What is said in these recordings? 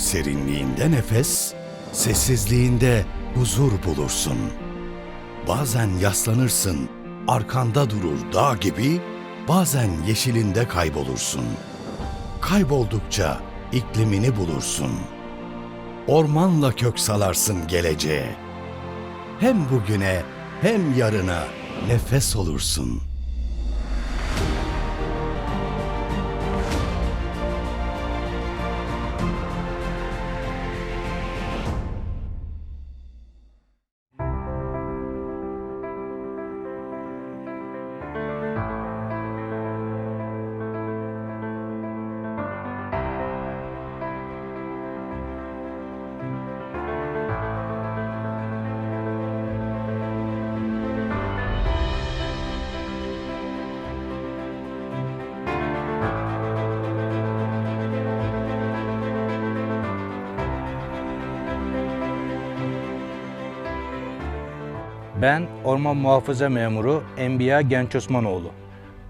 Serinliğinde nefes, sessizliğinde huzur bulursun. Bazen yaslanırsın, arkanda durur dağ gibi, bazen yeşilinde kaybolursun. Kayboldukça iklimini bulursun. Ormanla kök salarsın geleceğe. Hem bugüne hem yarına nefes olursun.'' Ben Orman Muhafaza Memuru Enbiya Genç Osmanoğlu.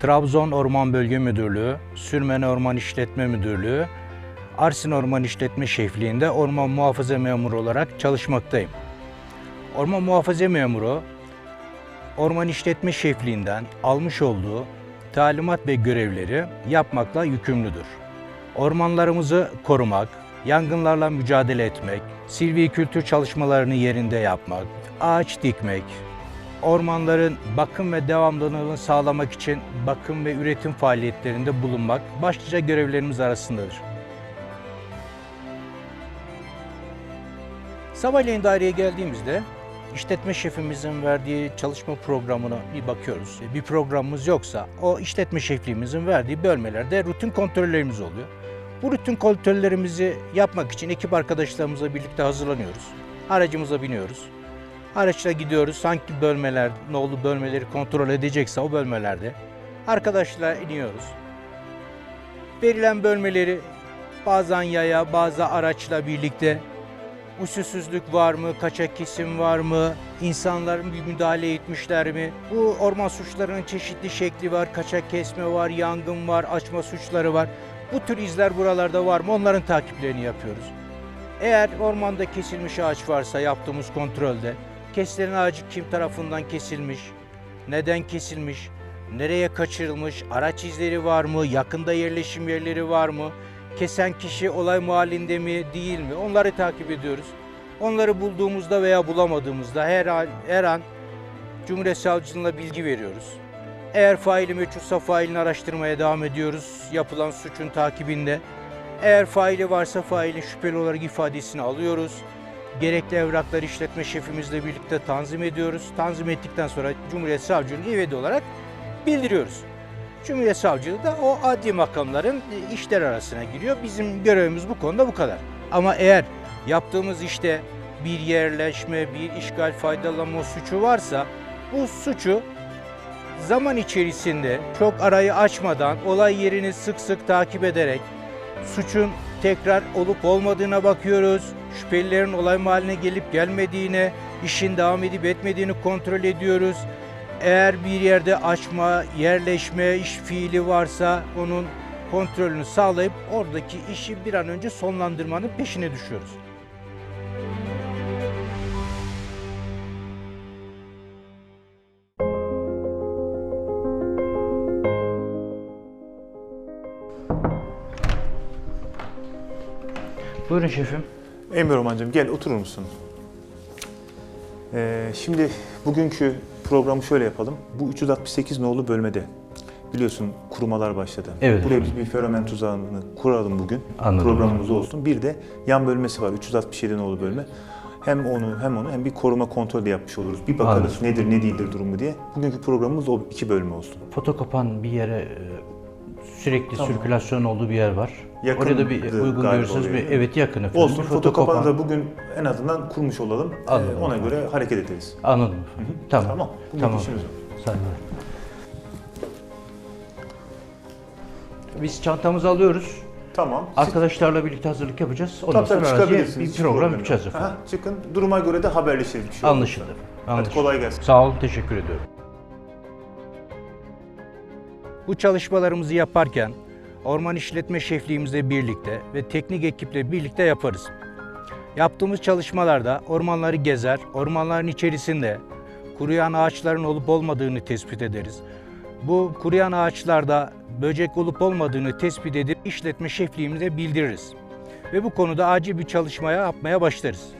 Trabzon Orman Bölge Müdürlüğü, Sürmene Orman İşletme Müdürlüğü, Arsin Orman İşletme Şefliğinde Orman Muhafaza Memuru olarak çalışmaktayım. Orman Muhafaza Memuru, Orman İşletme Şefliğinden almış olduğu talimat ve görevleri yapmakla yükümlüdür. Ormanlarımızı korumak, yangınlarla mücadele etmek, silvikültür çalışmalarını yerinde yapmak, ağaç dikmek, ormanların bakım ve devamlılığını sağlamak için bakım ve üretim faaliyetlerinde bulunmak başlıca görevlerimiz arasındadır. Sabahleyin daireye geldiğimizde işletme şefimizin verdiği çalışma programına bir bakıyoruz. Bir programımız yoksa o işletme şefliğimizin verdiği bölmelerde rutin kontrollerimiz oluyor. Bu rutin kontrollerimizi yapmak için ekip arkadaşlarımızla birlikte hazırlanıyoruz. Aracımıza biniyoruz. Araçla gidiyoruz. Hangi bölmeler, nolu bölmeleri kontrol edecekse o bölmelerde arkadaşlar iniyoruz. Verilen bölmeleri bazen yaya, bazı araçla birlikte usulsüzlük var mı, kaçak kesim var mı, insanların bir müdahale etmişler mi? Bu orman suçlarının çeşitli şekli var, kaçak kesme var, yangın var, açma suçları var. Bu tür izler buralarda var mı? Onların takiplerini yapıyoruz. Eğer ormanda kesilmiş ağaç varsa yaptığımız kontrolde kesilen ağacı kim tarafından kesilmiş, neden kesilmiş, nereye kaçırılmış, araç izleri var mı, yakında yerleşim yerleri var mı, kesen kişi olay mahallinde mi değil mi onları takip ediyoruz. Onları bulduğumuzda veya bulamadığımızda her an, her an Cumhuriyet Savcılığına bilgi veriyoruz. Eğer faili meçhulsa failini araştırmaya devam ediyoruz yapılan suçun takibinde. Eğer faili varsa failin şüpheli olarak ifadesini alıyoruz. Gerekli evrakları işletme şefimizle birlikte tanzim ediyoruz. Tanzim ettikten sonra Cumhuriyet Savcılığı'na ivedi olarak bildiriyoruz. Cumhuriyet Savcılığı da o adli makamların e, işler arasına giriyor. Bizim görevimiz bu konuda bu kadar. Ama eğer yaptığımız işte bir yerleşme, bir işgal faydalanma suçu varsa bu suçu zaman içerisinde çok arayı açmadan olay yerini sık sık takip ederek suçun tekrar olup olmadığına bakıyoruz. Şüphelilerin olay mahalline gelip gelmediğine, işin devam edip etmediğini kontrol ediyoruz. Eğer bir yerde açma, yerleşme, iş fiili varsa onun kontrolünü sağlayıp oradaki işi bir an önce sonlandırmanın peşine düşüyoruz. Buyurun şefim. Emre Romancığım gel oturur musun? Ee, şimdi bugünkü programı şöyle yapalım. Bu 368 nolu bölmede biliyorsun kurumalar başladı. Evet. Buraya biz bir feromen tuzağını kuralım bugün. Anladım. Programımız olsun. Bir de yan bölmesi var 367 nolu bölme. Hem onu hem onu hem bir koruma kontrol de yapmış oluruz. Bir bakarız Anladım. nedir ne değildir durumu diye. Bugünkü programımız o iki bölme olsun. Fotokopan bir yere e, sürekli Tamam. sirkülasyon olduğu bir yer var. Yakındı Oraya da bir uygun galiba görürseniz oraya, bir değil mi? evet yakın efendim. Olsun. Fotokopanı da bugün en azından kurmuş olalım. Ee, Anladım. ona göre hareket ederiz. Anladım efendim. Tamam. Tamam. Tamam. işimiz o. Sayın Biz çantamızı alıyoruz. Tamam. Arkadaşlarla birlikte hazırlık yapacağız. Ondan Tabii tabii sonra araziye çıkabilirsiniz. bir program yapacağız yok. efendim. Aha, çıkın. Duruma göre de haberleşiriz. Bir şey olursa. Anlaşıldı. Hadi Anlaşıldı. kolay gelsin. Sağ olun, teşekkür ediyorum. Bu çalışmalarımızı yaparken orman işletme şefliğimizle birlikte ve teknik ekiple birlikte yaparız. Yaptığımız çalışmalarda ormanları gezer, ormanların içerisinde kuruyan ağaçların olup olmadığını tespit ederiz. Bu kuruyan ağaçlarda böcek olup olmadığını tespit edip işletme şefliğimize bildiririz. Ve bu konuda acil bir çalışmaya yapmaya başlarız.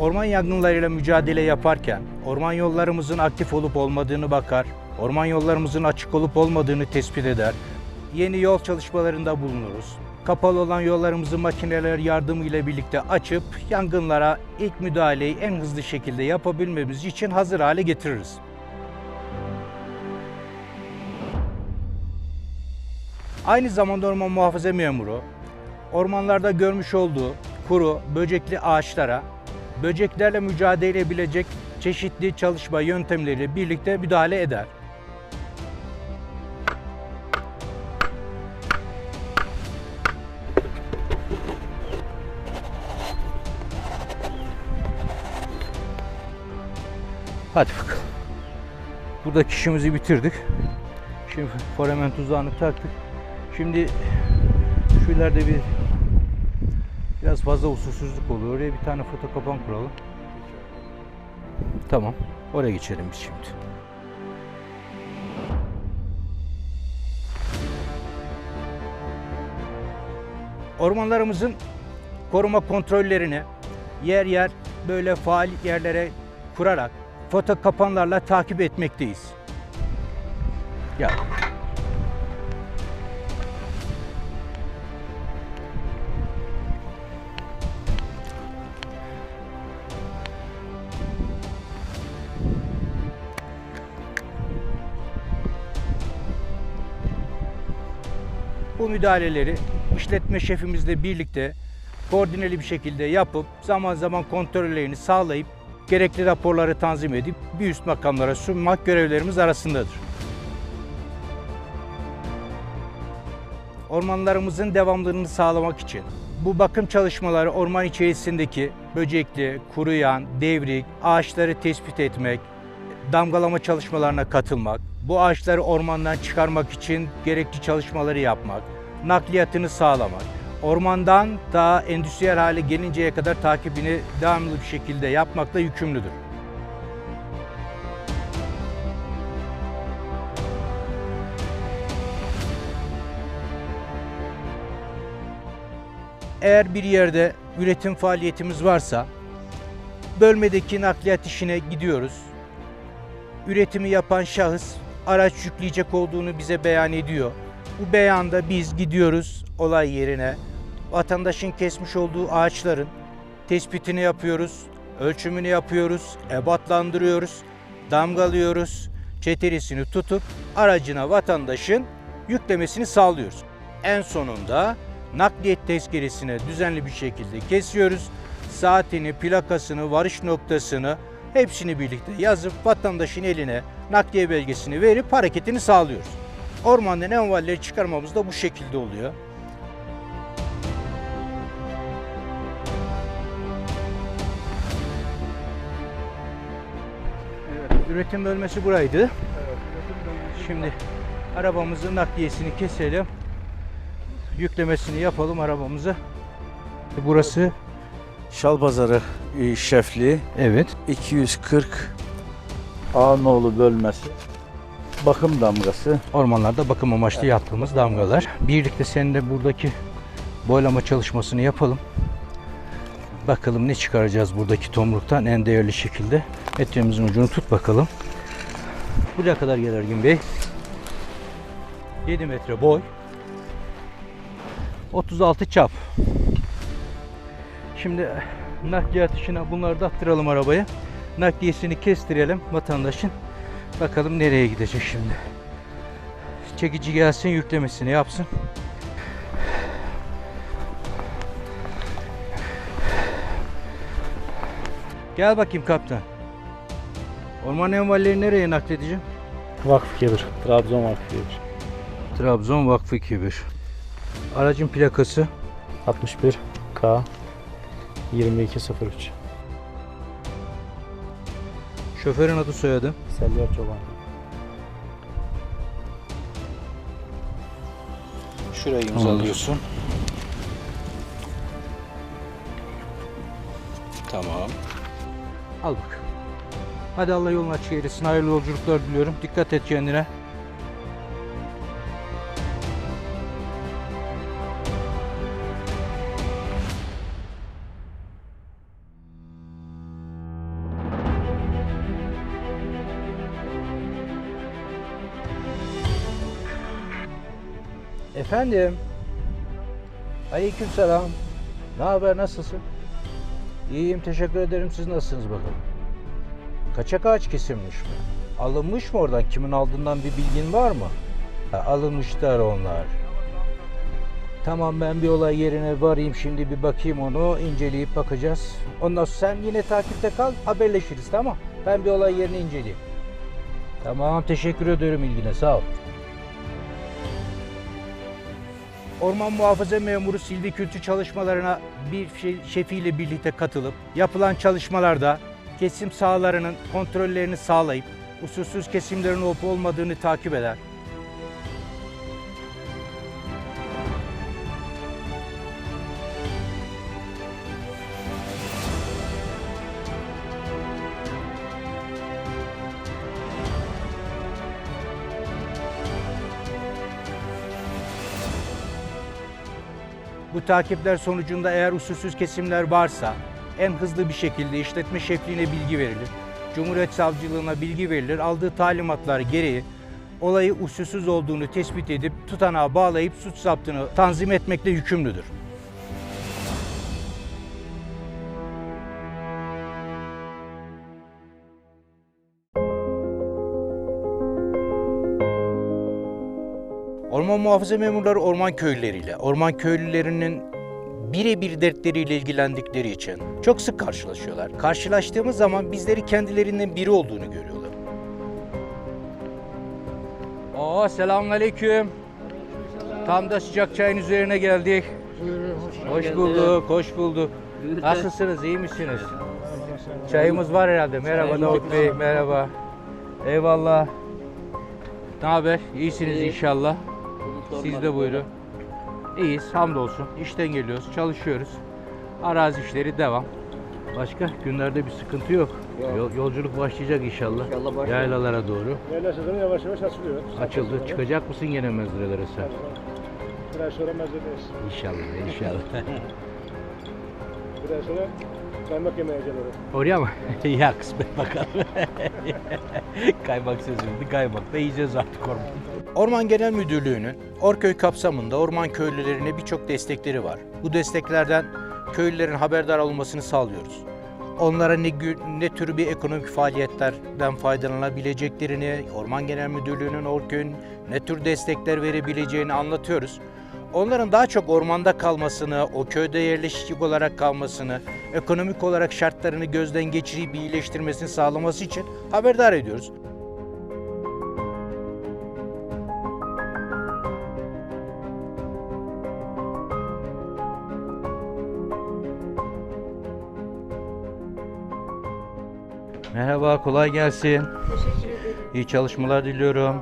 Orman yangınlarıyla mücadele yaparken orman yollarımızın aktif olup olmadığını bakar, orman yollarımızın açık olup olmadığını tespit eder. Yeni yol çalışmalarında bulunuruz. Kapalı olan yollarımızı makineler yardımıyla birlikte açıp yangınlara ilk müdahaleyi en hızlı şekilde yapabilmemiz için hazır hale getiririz. Aynı zamanda orman muhafaza memuru ormanlarda görmüş olduğu kuru, böcekli ağaçlara böceklerle mücadele edebilecek çeşitli çalışma yöntemleriyle birlikte müdahale eder. Hadi bakalım. Buradaki işimizi bitirdik. Şimdi foremen tuzağını taktık. Şimdi şu ileride bir biraz fazla usulsüzlük oluyor. Oraya bir tane foto kapan kuralım. Tamam. Oraya geçelim biz şimdi. Ormanlarımızın koruma kontrollerini yer yer böyle faal yerlere kurarak foto kapanlarla takip etmekteyiz. Ya müdahaleleri işletme şefimizle birlikte koordineli bir şekilde yapıp zaman zaman kontrollerini sağlayıp gerekli raporları tanzim edip bir üst makamlara sunmak görevlerimiz arasındadır. Ormanlarımızın devamlılığını sağlamak için bu bakım çalışmaları orman içerisindeki böcekli, kuruyan, devrik, ağaçları tespit etmek, damgalama çalışmalarına katılmak, bu ağaçları ormandan çıkarmak için gerekli çalışmaları yapmak, nakliyatını sağlamak, ormandan daha endüstriyel hale gelinceye kadar takibini devamlı bir şekilde yapmakla yükümlüdür. Eğer bir yerde üretim faaliyetimiz varsa bölmedeki nakliyat işine gidiyoruz üretimi yapan şahıs araç yükleyecek olduğunu bize beyan ediyor. Bu beyanda biz gidiyoruz olay yerine. Vatandaşın kesmiş olduğu ağaçların tespitini yapıyoruz, ölçümünü yapıyoruz, ebatlandırıyoruz, damgalıyoruz, çeterisini tutup aracına vatandaşın yüklemesini sağlıyoruz. En sonunda nakliyet tezkeresine düzenli bir şekilde kesiyoruz. Saatini, plakasını, varış noktasını hepsini birlikte yazıp vatandaşın eline nakliye belgesini verip hareketini sağlıyoruz. Ormandan envalleri çıkarmamız da bu şekilde oluyor. Evet, üretim bölmesi buraydı. Şimdi arabamızın nakliyesini keselim. Yüklemesini yapalım arabamıza. Burası Şalpazarı e, şefliği Evet. 240 Ağnoğlu bölmesi bakım damgası Ormanlarda bakım amaçlı yaptığımız damgalar. Birlikte seninle buradaki boylama çalışmasını yapalım. Bakalım ne çıkaracağız buradaki tomruktan en değerli şekilde. Metremizin ucunu tut bakalım. Buraya kadar gel Ergin Bey. 7 metre boy. 36 çap. Şimdi nakliyat işine bunları da attıralım arabaya. Nakliyesini kestirelim vatandaşın. Bakalım nereye gidecek şimdi. Çekici gelsin yüklemesini yapsın. Gel bakayım kaptan. Orman envalleri nereye nakledeceğim? Vakfı Kebir. Trabzon Vakfı Kebir. Trabzon Vakfı Kibir. Aracın plakası 61 K 2203. Şoförün adı soyadı. Selver Çoban. Şurayı imzalıyorsun. Tamam. Al bak. Hadi Allah yolunu açık eylesin. Hayırlı yolculuklar diliyorum. Dikkat et kendine. Efendim. Aleykümselam. Ne haber? Nasılsın? İyiyim, teşekkür ederim. Siz nasılsınız bakalım? Kaçak ağaç kesilmiş mi? Alınmış mı oradan? Kimin aldığından bir bilgin var mı? Ha, alınmışlar onlar. Tamam ben bir olay yerine varayım şimdi bir bakayım onu inceleyip bakacağız. Ondan sonra sen yine takipte kal haberleşiriz tamam. Ben bir olay yerini inceleyeyim. Tamam teşekkür ederim ilgine sağ ol. Orman muhafaza memuru silvikültü çalışmalarına bir şey- şefiyle birlikte katılıp yapılan çalışmalarda kesim sahalarının kontrollerini sağlayıp usulsüz kesimlerin olup olmadığını takip eder. Bu takipler sonucunda eğer usulsüz kesimler varsa en hızlı bir şekilde işletme şefliğine bilgi verilir. Cumhuriyet Savcılığına bilgi verilir. Aldığı talimatlar gereği olayı usulsüz olduğunu tespit edip tutanağa bağlayıp suç zaptını tanzim etmekle yükümlüdür. Orman muhafaza memurları orman köylüleriyle, orman köylülerinin birebir dertleriyle ilgilendikleri için çok sık karşılaşıyorlar. Karşılaştığımız zaman bizleri kendilerinden biri olduğunu görüyorlar. Oo selamünaleyküm. Tam da sıcak çayın üzerine geldik. Hoş bulduk, hoş bulduk. Nasılsınız, iyi misiniz? Çayımız var herhalde. Merhaba Davut Bey, merhaba. Eyvallah. Ne haber? İyisiniz inşallah. Siz de buyurun. İyiyiz, hamdolsun. İşten geliyoruz, çalışıyoruz. Arazi işleri devam. Başka günlerde bir sıkıntı yok. Yol- yolculuk başlayacak inşallah. Yaylalara doğru. Yerler sezonu yavaş yavaş açılıyor. Açıldı. Çıkacak mısın gene mezrelere sen? Biraz sonra mezunuyuz. İnşallah, inşallah. Biraz sonra kaymak yemeye geliriz. Oraya mı? ya kısmet bakalım. Kaymak sözüydü. Kaymak da yiyeceğiz artık orman. Orman Genel Müdürlüğü'nün Orköy kapsamında orman köylülerine birçok destekleri var. Bu desteklerden köylülerin haberdar olmasını sağlıyoruz. Onlara ne, ne tür bir ekonomik faaliyetlerden faydalanabileceklerini, Orman Genel Müdürlüğü'nün Orköy'ün ne tür destekler verebileceğini anlatıyoruz. Onların daha çok ormanda kalmasını, o köyde yerleşik olarak kalmasını, ekonomik olarak şartlarını gözden geçirip iyileştirmesini sağlaması için haberdar ediyoruz. Merhaba, kolay gelsin. Teşekkür ederim. İyi çalışmalar diliyorum.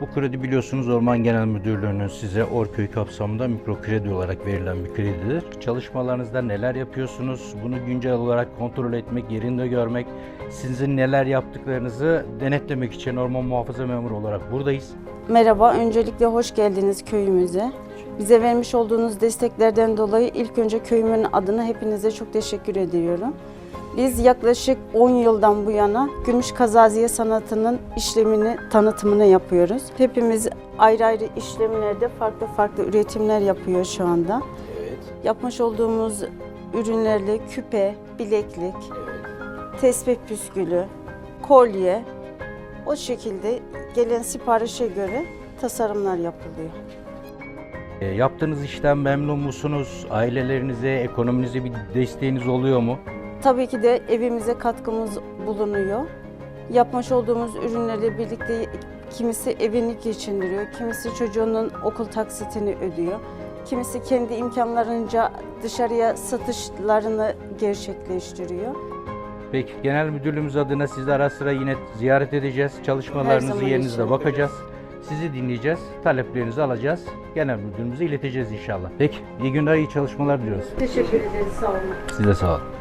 Bu kredi biliyorsunuz Orman Genel Müdürlüğü'nün size Orköy kapsamında mikro kredi olarak verilen bir kredidir. Çalışmalarınızda neler yapıyorsunuz? Bunu güncel olarak kontrol etmek, yerinde görmek, sizin neler yaptıklarınızı denetlemek için orman muhafaza memuru olarak buradayız. Merhaba, öncelikle hoş geldiniz köyümüze. Bize vermiş olduğunuz desteklerden dolayı ilk önce köyümün adına hepinize çok teşekkür ediyorum. Biz yaklaşık 10 yıldan bu yana gümüş kazaziye sanatının işlemini, tanıtımını yapıyoruz. Hepimiz ayrı ayrı işlemlerde farklı farklı üretimler yapıyor şu anda. Yapmış olduğumuz ürünlerle küpe, bileklik, tespih püskülü, kolye, o şekilde gelen siparişe göre tasarımlar yapılıyor. E, yaptığınız işten memnun musunuz? Ailelerinize, ekonominize bir desteğiniz oluyor mu? Tabii ki de evimize katkımız bulunuyor. Yapmış olduğumuz ürünlerle birlikte kimisi evini geçindiriyor, kimisi çocuğunun okul taksitini ödüyor. Kimisi kendi imkanlarınca dışarıya satışlarını gerçekleştiriyor. Peki genel müdürlüğümüz adına sizi ara sıra yine ziyaret edeceğiz. Çalışmalarınızı zaman yerinizde için. bakacağız. Sizi dinleyeceğiz. Taleplerinizi alacağız. Genel müdürümüze ileteceğiz inşallah. Peki iyi günler, iyi çalışmalar diliyoruz. Teşekkür ederiz, sağ olun. Size sağ olun.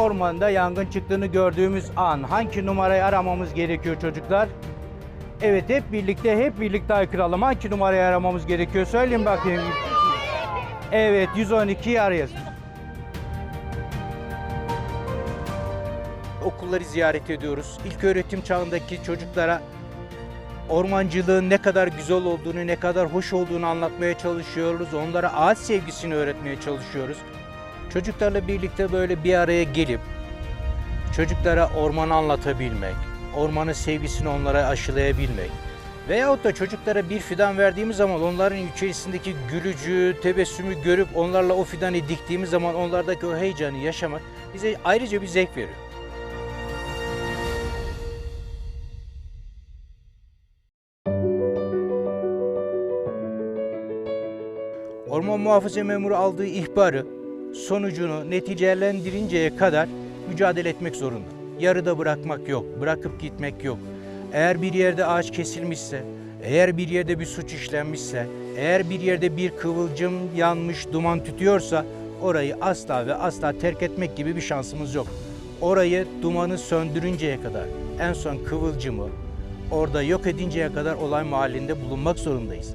Ormanda yangın çıktığını gördüğümüz an hangi numarayı aramamız gerekiyor çocuklar? Evet hep birlikte hep birlikte haykıralım. Hangi numarayı aramamız gerekiyor? Söyleyin bakayım. Evet 112'yi arayız. Okulları ziyaret ediyoruz. İlk öğretim çağındaki çocuklara ormancılığın ne kadar güzel olduğunu, ne kadar hoş olduğunu anlatmaya çalışıyoruz. Onlara ağaç sevgisini öğretmeye çalışıyoruz. Çocuklarla birlikte böyle bir araya gelip çocuklara ormanı anlatabilmek, ormanın sevgisini onlara aşılayabilmek veyahut da çocuklara bir fidan verdiğimiz zaman onların içerisindeki gülücü, tebessümü görüp onlarla o fidanı diktiğimiz zaman onlardaki o heyecanı yaşamak bize ayrıca bir zevk veriyor. Orman muhafaza memuru aldığı ihbarı sonucunu neticelendirinceye kadar mücadele etmek zorunda. Yarıda bırakmak yok, bırakıp gitmek yok. Eğer bir yerde ağaç kesilmişse, eğer bir yerde bir suç işlenmişse, eğer bir yerde bir kıvılcım yanmış, duman tütüyorsa orayı asla ve asla terk etmek gibi bir şansımız yok. Orayı dumanı söndürünceye kadar, en son kıvılcımı orada yok edinceye kadar olay mahallinde bulunmak zorundayız.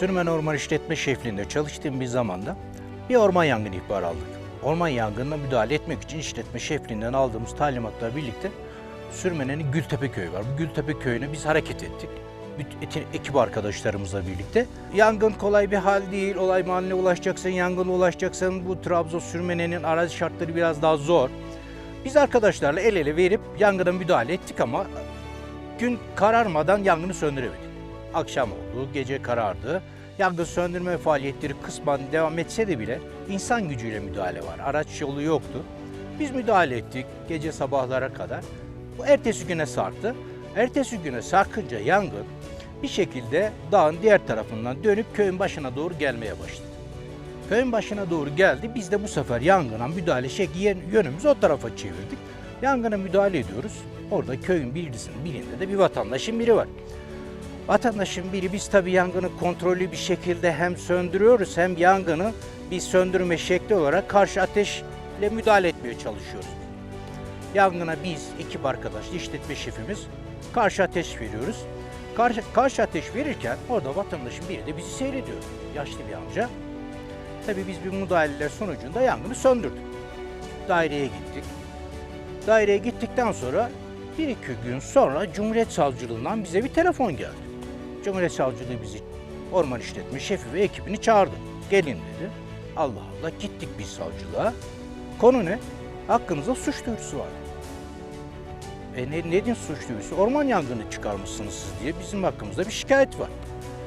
Sürmen Orman İşletme Şefliği'nde çalıştığım bir zamanda bir orman yangını ihbarı aldık. Orman yangınına müdahale etmek için işletme şefliğinden aldığımız talimatla birlikte Sürmen'in Gültepe Köyü var. Bu Gültepe Köyü'ne biz hareket ettik. Bütün ekip arkadaşlarımızla birlikte. Yangın kolay bir hal değil. Olay mahalline ulaşacaksın, yangına ulaşacaksın. Bu Trabzon Sürmen'in arazi şartları biraz daha zor. Biz arkadaşlarla el ele verip yangına müdahale ettik ama gün kararmadan yangını söndüremedik. Akşam oldu, gece karardı. Yangın söndürme faaliyetleri kısmen devam etse de bile insan gücüyle müdahale var. Araç yolu yoktu. Biz müdahale ettik gece sabahlara kadar. Bu ertesi güne sarktı. Ertesi güne sarkınca yangın bir şekilde dağın diğer tarafından dönüp köyün başına doğru gelmeye başladı. Köyün başına doğru geldi. Biz de bu sefer yangına müdahale şekli yönümüzü o tarafa çevirdik. Yangına müdahale ediyoruz. Orada köyün birisinin birinde de bir vatandaşın biri var. Vatandaşın biri biz tabii yangını kontrollü bir şekilde hem söndürüyoruz hem yangını bir söndürme şekli olarak karşı ateşle müdahale etmeye çalışıyoruz. Yangına biz ekip arkadaş, işletme şefimiz karşı ateş veriyoruz. Karşı, karşı ateş verirken orada vatandaşın biri de bizi seyrediyor. Yaşlı bir amca. Tabii biz bir müdahaleler sonucunda yangını söndürdük. Daireye gittik. Daireye gittikten sonra bir iki gün sonra Cumhuriyet Savcılığından bize bir telefon geldi. Cumhuriyet Savcılığı bizi orman işletme şefi ve ekibini çağırdı. Gelin dedi. Allah Allah gittik biz savcılığa. Konu ne? Hakkınızda suç duyurusu var. E ne, nedir suç duyurusu? Orman yangını çıkarmışsınız siz diye bizim hakkımızda bir şikayet var.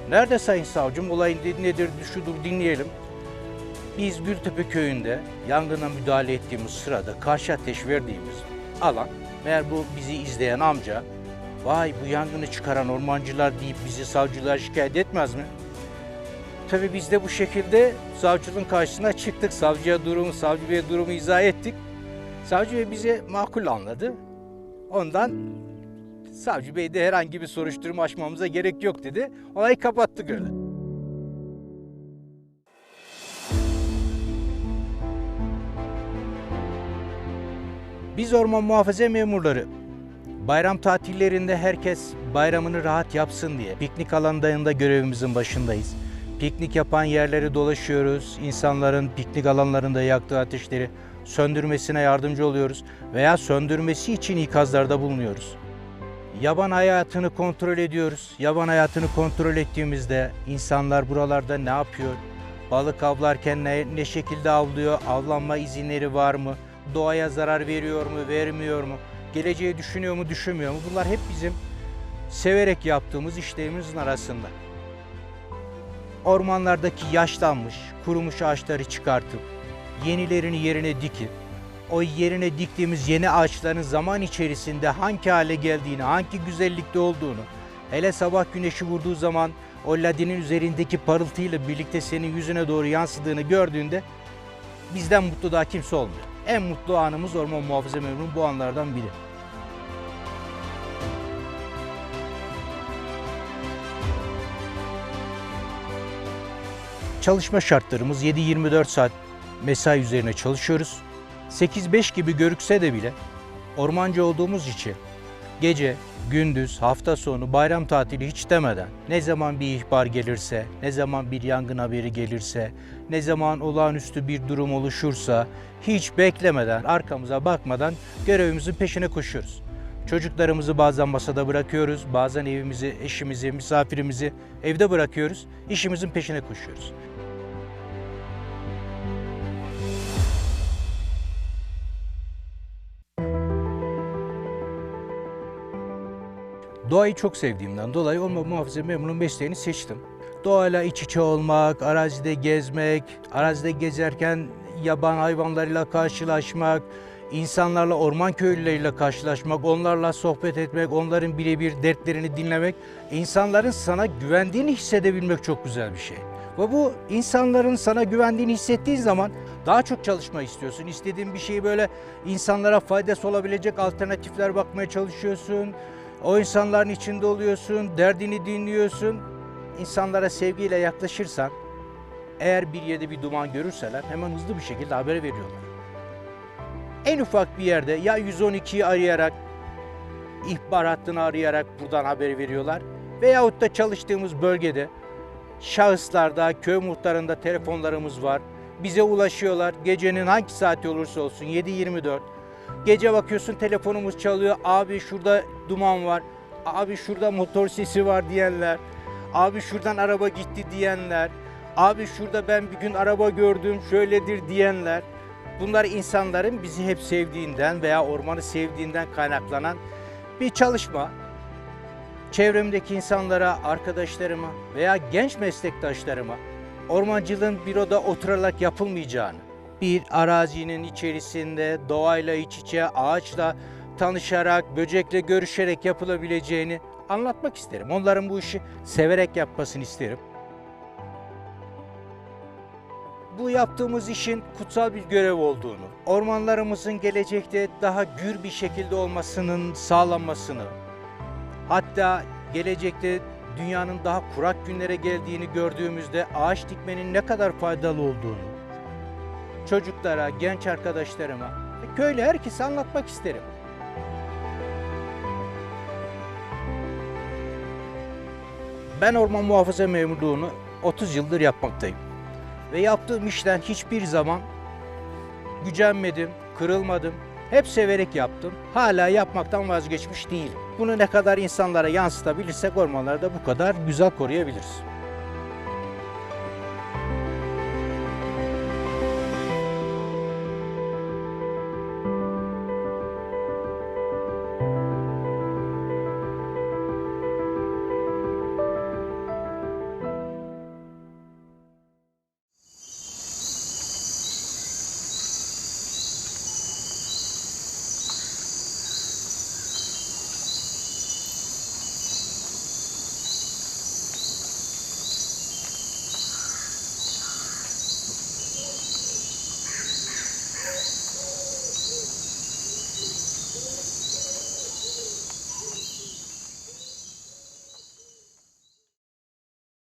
Nerede sayın savcım? Olay nedir, şudur dinleyelim. Biz Gültepe köyünde yangına müdahale ettiğimiz sırada karşı ateş verdiğimiz alan, meğer bu bizi izleyen amca, vay bu yangını çıkaran ormancılar deyip bizi savcılığa şikayet etmez mi? Tabii biz de bu şekilde savcılığın karşısına çıktık. Savcıya durumu, savcı beye durumu izah ettik. Savcı bey bize makul anladı. Ondan savcı bey de herhangi bir soruşturma açmamıza gerek yok dedi. Olayı kapattık öyle. Biz orman muhafaza memurları bayram tatillerinde herkes bayramını rahat yapsın diye piknik alanlarında görevimizin başındayız. Piknik yapan yerleri dolaşıyoruz. İnsanların piknik alanlarında yaktığı ateşleri söndürmesine yardımcı oluyoruz veya söndürmesi için ikazlarda bulunuyoruz. Yaban hayatını kontrol ediyoruz. Yaban hayatını kontrol ettiğimizde insanlar buralarda ne yapıyor? Balık avlarken ne, ne şekilde avlıyor? Avlanma izinleri var mı? Doğaya zarar veriyor mu, vermiyor mu? Geleceği düşünüyor mu, düşünmüyor mu? Bunlar hep bizim severek yaptığımız işlerimizin arasında. Ormanlardaki yaşlanmış, kurumuş ağaçları çıkartıp yenilerini yerine dikip o yerine diktiğimiz yeni ağaçların zaman içerisinde hangi hale geldiğini, hangi güzellikte olduğunu, hele sabah güneşi vurduğu zaman o ladinin üzerindeki parıltıyla birlikte senin yüzüne doğru yansıdığını gördüğünde bizden mutlu daha kimse olmuyor. En mutlu anımız orman muhafaza memurunun bu anlardan biri. Çalışma şartlarımız 7-24 saat mesai üzerine çalışıyoruz. 8-5 gibi görükse de bile ormancı olduğumuz için gece, gündüz, hafta sonu, bayram tatili hiç demeden ne zaman bir ihbar gelirse, ne zaman bir yangın haberi gelirse, ne zaman olağanüstü bir durum oluşursa hiç beklemeden, arkamıza bakmadan görevimizin peşine koşuyoruz. Çocuklarımızı bazen masada bırakıyoruz, bazen evimizi, eşimizi, misafirimizi evde bırakıyoruz, işimizin peşine koşuyoruz. Doğayı çok sevdiğimden dolayı orman muhafaza memurunun mesleğini seçtim. Doğayla iç içe olmak, arazide gezmek, arazide gezerken yaban hayvanlarıyla karşılaşmak, insanlarla, orman köylüleriyle karşılaşmak, onlarla sohbet etmek, onların birebir dertlerini dinlemek, insanların sana güvendiğini hissedebilmek çok güzel bir şey. Ve bu insanların sana güvendiğini hissettiğin zaman daha çok çalışma istiyorsun. İstediğin bir şeyi böyle insanlara faydası olabilecek alternatifler bakmaya çalışıyorsun. O insanların içinde oluyorsun, derdini dinliyorsun. İnsanlara sevgiyle yaklaşırsan, eğer bir yerde bir duman görürseler hemen hızlı bir şekilde haber veriyorlar. En ufak bir yerde ya 112'yi arayarak, ihbar hattını arayarak buradan haber veriyorlar. Veyahut da çalıştığımız bölgede şahıslarda, köy muhtarında telefonlarımız var. Bize ulaşıyorlar. Gecenin hangi saati olursa olsun 7-24. Gece bakıyorsun telefonumuz çalıyor. Abi şurada duman var. Abi şurada motor sesi var diyenler. Abi şuradan araba gitti diyenler. Abi şurada ben bir gün araba gördüm şöyledir diyenler. Bunlar insanların bizi hep sevdiğinden veya ormanı sevdiğinden kaynaklanan bir çalışma. Çevremdeki insanlara, arkadaşlarıma veya genç meslektaşlarıma ormancılığın büroda oturarak yapılmayacağını, bir arazinin içerisinde doğayla iç içe, ağaçla tanışarak, böcekle görüşerek yapılabileceğini anlatmak isterim. Onların bu işi severek yapmasını isterim. Bu yaptığımız işin kutsal bir görev olduğunu, ormanlarımızın gelecekte daha gür bir şekilde olmasının sağlanmasını, hatta gelecekte dünyanın daha kurak günlere geldiğini gördüğümüzde ağaç dikmenin ne kadar faydalı olduğunu, çocuklara, genç arkadaşlarıma ve köylü herkese anlatmak isterim. Ben orman muhafaza memurluğunu 30 yıldır yapmaktayım. Ve yaptığım işten hiçbir zaman gücenmedim, kırılmadım. Hep severek yaptım. Hala yapmaktan vazgeçmiş değilim. Bunu ne kadar insanlara yansıtabilirsek ormanları da bu kadar güzel koruyabiliriz.